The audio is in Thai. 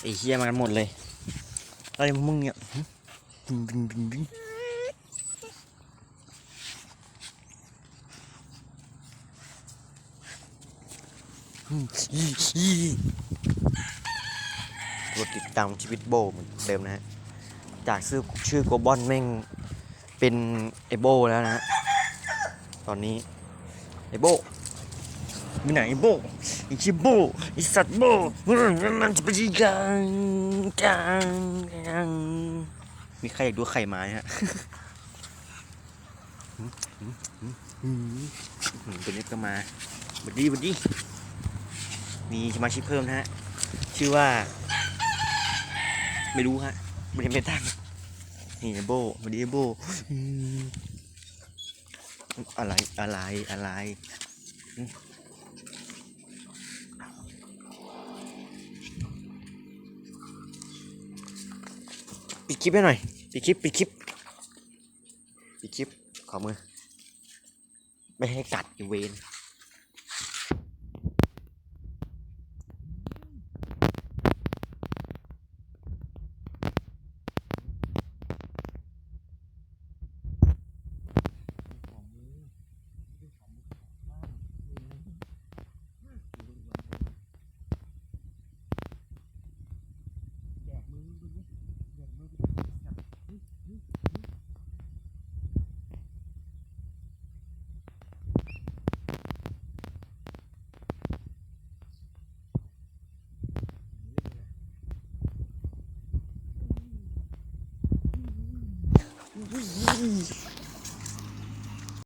ไอ้เฮียมากันหมดเลยอะไรมึงเนี่ยบินบินบินบินกดติดตามชีวิตโบเหมือนเดิมนะฮะ จากชื่อชื่อโกบอนแม่งเป็นไอโบแล้วนะฮะ ตอนนี้ไอโบ มีไหนโบไอชิโบไอสัตว์โบมันจะไปยิงกันกันกันมีใครอยากดูไข่ไม้ฮะตัวนี้ก็มาบัดดี้บัดดี้มีสมาชิกเพิ่มนะฮะ ชื่อว่า ไม่รู้ฮะไม่ได้ไม่ตั้งนี่ไอ้โบบัดดี้ไอ้โบอืมอะไรอะไรอะไร ปิดคลิปให้หน่อยปิดคลิปปิดคลิปปิดคลิปขอมือ ไม่ให้กัดอีเวน Ой,